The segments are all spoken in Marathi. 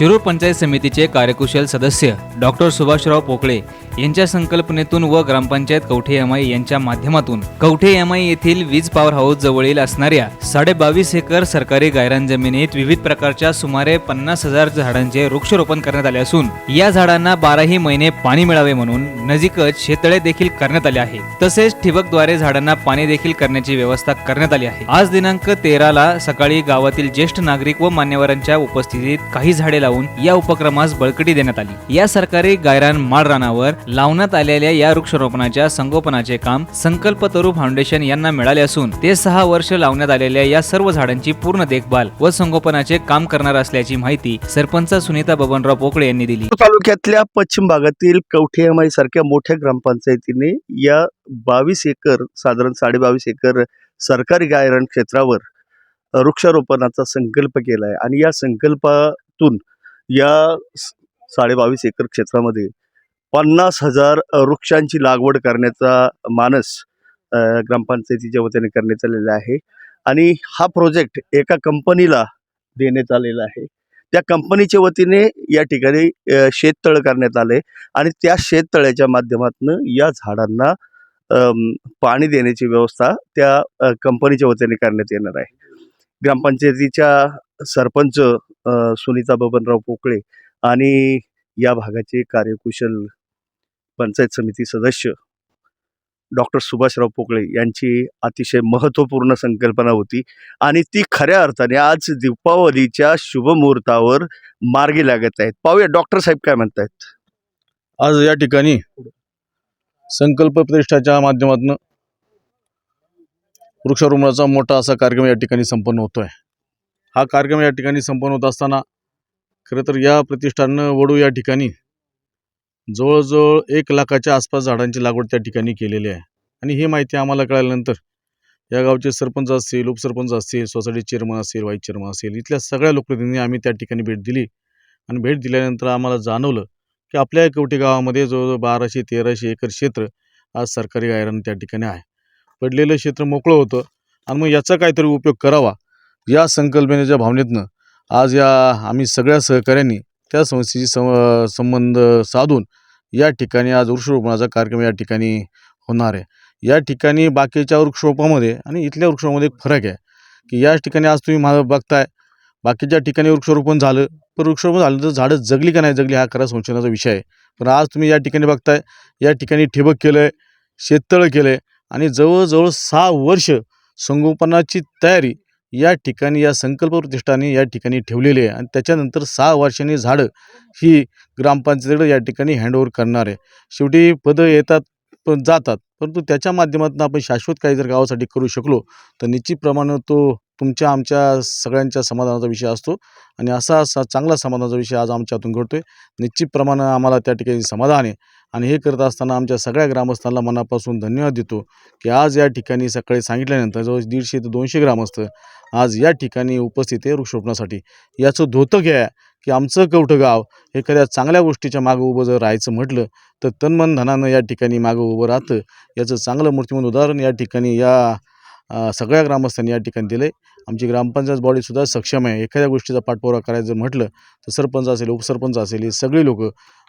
शिरूर पंचायत समितीचे कार्यकुशल सदस्य डॉक्टर सुभाषराव पोकळे यांच्या संकल्पनेतून व ग्रामपंचायत कवठे एमआय यांच्या माध्यमातून कवठे एमआय येथील वीज पॉवर हाऊस जवळील असणाऱ्या साडेबावीस एकर सरकारी गायरान जमिनीत विविध प्रकारच्या सुमारे पन्नास हजार झाडांचे वृक्षारोपण करण्यात आले असून या झाडांना बाराही महिने पाणी मिळावे म्हणून नजीकच शेतळे देखील करण्यात आले आहे. तसेच ठिबकद्वारे झाडांना पाणी देखील करण्याची व्यवस्था करण्यात आली आहे. आज दिनांक तेराला सकाळी गावातील ज्येष्ठ नागरिक व मान्यवरांच्या उपस्थितीत काही झाडे लावून या उपक्रमास बळकटी देण्यात आली. या सरकारी गायरान माळ रानावर लावण्यात आलेल्या या वृक्षारोपणाच्या संगोपनाचे काम संकल्प तरू फाउंडेशन यांना मिळाले असून ते सहा वर्ष लावण्यात आलेल्या या सर्व झाडांची पूर्ण देखभाल व संगोपनाचे काम करणार असल्याची माहिती सरपंच सुनीता बबनराव पोकळे यांनी दिली. तालुक्यातल्या पश्चिम भागातील कवठेमाई सारख्या मोठ्या ग्रामपंचायतीने या बावीस एकर साधारण साडेबावीस एकर सरकारी गायरण क्षेत्रावर वृक्षारोपणाचा संकल्प केला आहे आणि या संकल्पातून या साडे बावीस एकर क्षेत्रामध्ये पन्नास हजार वृक्षांची लागवड करण्याचा मानस ग्रामपंचायतीच्या वतीने करण्यात आलेला आहे. आणि हा प्रोजेक्ट एका कंपनीला देण्यात आलेला आहे. त्या कंपनीच्या वतीने या ठिकाणी शेततळ करण्यात आले आणि त्या शेततळ्याच्या माध्यमातून या झाडांना पाणी देण्याची व्यवस्था त्या कंपनीच्या वतीने करण्यात येणार आहे. ग्रामपंचायतीच्या सरपंच सुनीता बबनराव पोकळे आणि या भागाचे कार्यकुशल पंचायत समिती सदस्य डॉक्टर सुभाषराव पोकळे यांची अतिशय महत्त्वपूर्ण संकल्पना होती आणि ती खऱ्या अर्थाने आज दीपावलीच्या शुभमुहूर्तावर मार्गी लागत आहेत. पाहूया डॉक्टर साहेब काय म्हणतायत. आज या ठिकाणी संकल्प प्रतिष्ठाच्या माध्यमातून वृक्षारोपणाचा मोठा असा कार्यक्रम या ठिकाणी संपन्न होतो आहे हा कार्यक्रम या ठिकाणी संपन्न होत असताना खरं तर या प्रतिष्ठानं वडू या ठिकाणी जवळजवळ एक लाखाच्या आसपास झाडांची लागवड त्या ठिकाणी केलेली आहे. आणि ही माहिती आम्हाला कळाल्यानंतर या गावचे सरपंच असतील उपसरपंच असतील सोसायटी चेअरमन असेल व्हाईस चेअरमन असेल इथल्या सगळ्या लोकप्रतिनिधींनी आम्ही त्या ठिकाणी भेट दिली. आणि भेट दिल्यानंतर आम्हाला जाणवलं की आपल्या एकवटी गावामध्ये जवळजवळ बाराशे तेराशे एकर क्षेत्र आज सरकारी गायरान त्या ठिकाणी आहे. पडलेलं क्षेत्र मोकळं होतं. आणि मग याचा काहीतरी उपयोग करावा या संकल्पनेच्या भावनेतनं आज या आम्ही सगळ्या सहकाऱ्यांनी त्या संस्थेशी सं संबंध साधून या ठिकाणी आज वृक्षारोपणाचा कार्यक्रम या ठिकाणी होणार आहे. या ठिकाणी बाकीच्या वृक्षरोपामध्ये आणि इथल्या वृक्षामध्ये एक फरक आहे की या ठिकाणी आज तुम्ही मा बघताय बाकीच्या ठिकाणी वृक्षारोपण झालं पण वृक्षारोपण झालं तर झाडं जगली का नाही जगली हा खरा संशोधनाचा विषय आहे. पण आज तुम्ही या ठिकाणी बघताय या ठिकाणी ठिबक केलं आहे शेततळं केलं आहे आणि जवळजवळ सहा वर्ष संगोपनाची तयारी या ठिकाणी या संकल्प प्रतिष्ठाने या ठिकाणी ठेवलेली आहे. आणि त्याच्यानंतर सहा वर्षांनी झाडं ही ग्रामपंचायतीकडे या ठिकाणी हँडओव्हर करणार आहे. शेवटी पदं येतात पण जातात. परंतु त्याच्या माध्यमातून आपण शाश्वत काही जर गावासाठी करू शकलो तर निश्चितप्रमाणे तो तुमच्या आमच्या सगळ्यांच्या समाधानाचा विषय असतो आणि असा असा चांगला समाधानाचा विषय आज आमच्या हातून घडतो आहे निश्चितप्रमाणे आम्हाला त्या ठिकाणी समाधान आहे आणि हे करत असताना आमच्या सगळ्या ग्रामस्थांना मनापासून धन्यवाद देतो की आज या ठिकाणी सकाळी सांगितल्यानंतर जवळ दीडशे ते दोनशे ग्रामस्थ आज या ठिकाणी उपस्थित आहे वृक्षरोपणासाठी. याचं धोतक घ्या की आमचं कवठं गाव एखाद्या चांगल्या गोष्टीच्या मागं उभं जर राहायचं म्हटलं तर तन्मन धनानं या ठिकाणी मागं उभं राहतं. याचं चांगलं मूर्तिमंत उदाहरण या ठिकाणी या सगळ्या ग्रामस्थांनी या ठिकाणी दिलं आहे आमची ग्रामपंचायत बॉडीसुद्धा सक्षम आहे. एखाद्या गोष्टीचा पाठपुरावा करायचं जर म्हटलं तर सरपंच असेल उपसरपंच असेल हे सगळे लोक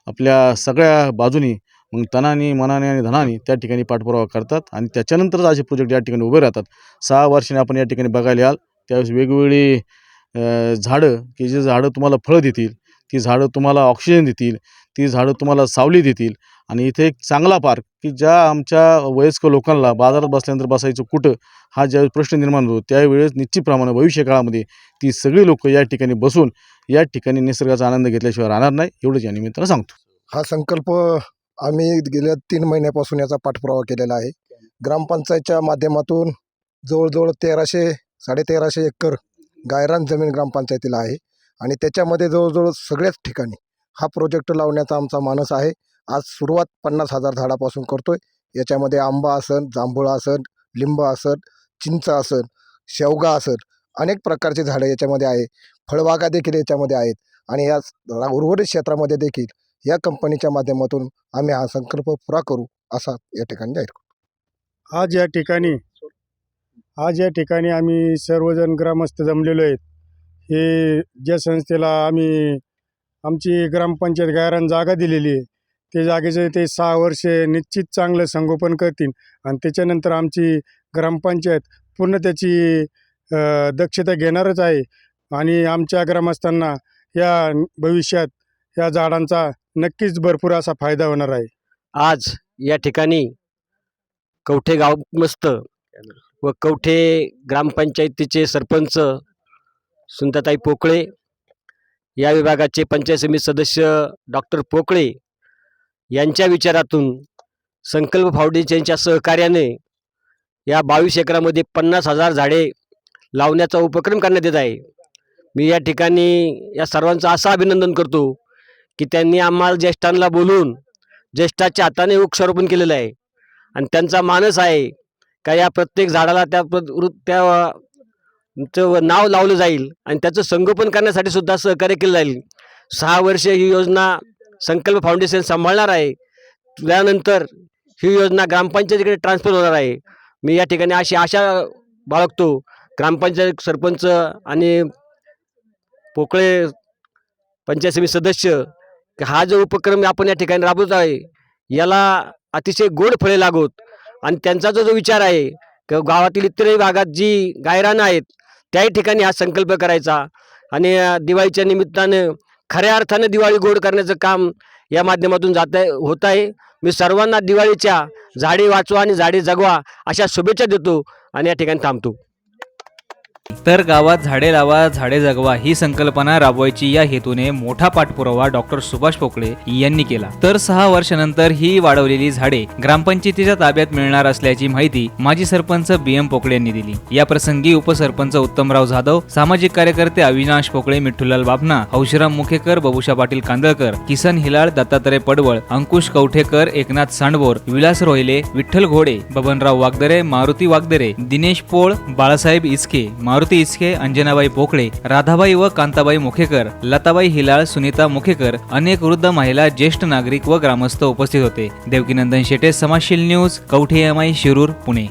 आपल्या सगळ्या बाजूनी मग तनाने मनाने आणि धनाने त्या ठिकाणी पाठपुरावा करतात आणि त्याच्यानंतरच असे प्रोजेक्ट या ठिकाणी उभे राहतात. सहा वर्षाने आपण या ठिकाणी बघायला याल त्यावेळेस वेगवेगळी झाडं की जे झाडं तुम्हाला फळं देतील ती झाडं तुम्हाला ऑक्सिजन देतील ती झाडं तुम्हाला सावली देतील आणि इथे एक चांगला पार्क की ज्या आमच्या वयस्क लोकांना बाजारात बसल्यानंतर बसायचं कुठं हा ज्यावेळी प्रश्न निर्माण होतो त्यावेळेस निश्चितप्रमाणे भविष्यकाळामध्ये ती सगळी लोकं या ठिकाणी बसून या ठिकाणी निसर्गाचा आनंद घेतल्याशिवाय राहणार नाही एवढंच या निमित्तानं सांगतो. हा संकल्प आम्ही गेल्या तीन महिन्यापासून याचा पाठपुरावा केलेला आहे. ग्रामपंचायतच्या माध्यमातून जवळजवळ तेराशे साडेतेराशे एकर गायरान जमीन ग्रामपंचायतीला आहे. आणि त्याच्यामध्ये जवळजवळ सगळ्याच ठिकाणी हा प्रोजेक्ट लावण्याचा आमचा मानस आहे. आज सुरुवात पन्नास हजार झाडापासून करतोय. याच्यामध्ये आंबा असन जांभूळ असन लिंब असन चिंच असन शेवगा असन अनेक प्रकारचे झाडं याच्यामध्ये आहे. फळबागा देखील याच्यामध्ये आहेत. आणि या उर्वरित क्षेत्रामध्ये देखील या कंपनीच्या माध्यमातून आम्ही हा संकल्प पुरा करू असा या ठिकाणी जाहीर करतो. आज या ठिकाणी आज या ठिकाणी आम्ही सर्वजण ग्रामस्थ जमलेलो आहेत. हे ज्या संस्थेला आम्ही आमची ग्रामपंचायत गायरान जागा दिलेली आहे. ते जागेचे ते सहा वर्षे निश्चित चांगलं संगोपन करतील. आणि त्याच्यानंतर आमची ग्रामपंचायत पूर्ण त्याची दक्षता घेणारच आहे. आणि आमच्या ग्रामस्थांना या भविष्यात या झाडांचा नक्कीच भरपूर असा फायदा होणार आहे. आज या ठिकाणी कवठे गावमस्त व कवठे ग्रामपंचायतीचे सरपंच सुंदरताई पोकळे या विभागाचे पंचायत समिती सदस्य डॉक्टर पोकळे यांच्या विचारातून संकल्प फाउंडेशनच्या सहकार्याने या बावीस एकरामध्ये पन्नास हजार झाडे लावण्याचा उपक्रम करण्यात येत आहे. मी या ठिकाणी या सर्वांचं असं अभिनंदन करतो की त्यांनी आम्हाला ज्येष्ठांना बोलून ज्येष्ठाच्या हाताने वृक्षारोपण केलेलं आहे. आणि त्यांचा मानस आहे का या प्रत्येक झाडाला त्या प्र- वृ- त्या नाव लावलं जाईल आणि त्याचं संगोपन करण्यासाठी सुद्धा सहकार्य केलं जाईल. सहा वर्ष ही योजना संकल्प फाउंडेशन सांभाळणार आहे. त्यानंतर ही योजना ग्रामपंचायतीकडे ट्रान्सफर होणार आहे. मी या ठिकाणी अशी आशा बाळगतो. ग्रामपंचायत सरपंच आणि पोकळे पंचायत समिती सदस्य हा जो उपक्रम आपण या ठिकाणी राबवत आहे याला अतिशय गोड फळे लागोत. आणि त्यांचा जो जो विचार आहे किंवा गावातील इतरही भागात जी गायरानं आहेत त्याही ठिकाणी हा संकल्प करायचा. आणि दिवाळीच्या निमित्तानं खऱ्या अर्थानं दिवाळी गोड करण्याचं काम या माध्यमातून जात आहे होत आहे. मी सर्वांना दिवाळीच्या झाडे वाचवा आणि झाडे जगवा अशा शुभेच्छा देतो आणि या ठिकाणी थांबतो. तर गावात झाडे लावा झाडे जगवा ही संकल्पना राबवायची या हेतूने मोठा पाठपुरावा डॉक्टर सुभाष पोकळे यांनी केला. तर सहा वर्षानंतर ही वाढवलेली झाडे ग्रामपंचायतीच्या ताब्यात मिळणार असल्याची माहिती माजी सरपंच बी. एम. पोकळे यांनी दिली. या प्रसंगी उपसरपंच उत्तमराव जाधव सामाजिक कार्यकर्ते अविनाश पोकळे मिठ्ठूलाल बाबना हौशराम मुखेकर बबुशा पाटील कांदळकर किसन हिलाळ दत्तात्रय पडवळ अंकुश कवठेकर एकनाथ सांडबोर विलास रोहिले विठ्ठल घोडे बबनराव वागदरे मारुती वागदरे दिनेश पोळ बाळासाहेब इसके मारुती इसके अंजनाबाई पोकळे राधाबाई व कांताबाई मुखेकर लताबाई हिलाळ सुनीता मुखेकर अनेक वृद्ध महिला ज्येष्ठ नागरिक व ग्रामस्थ उपस्थित होते. Devkinandan Shete समाजशील news Kavathe Yamai Shirur Pune.